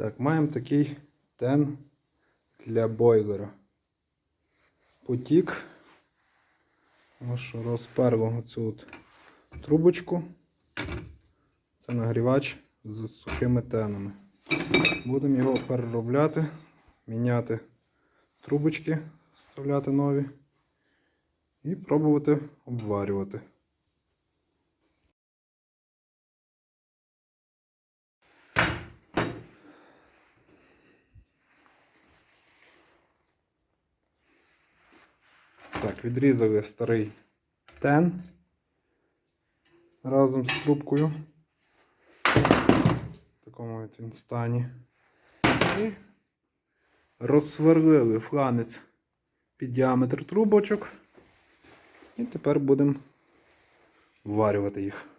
Так, маємо такий тен для бойлера. Потік. Ось що розперли оцю от трубочку. Це нагрівач з сухими тенами. Будемо його переробляти, міняти трубочки, вставляти нові і пробувати обварювати. Так, відрізали старий тен разом з трубкою. В такому от він стані. І розсверлили фланець під діаметр трубочок. І тепер будемо варювати їх.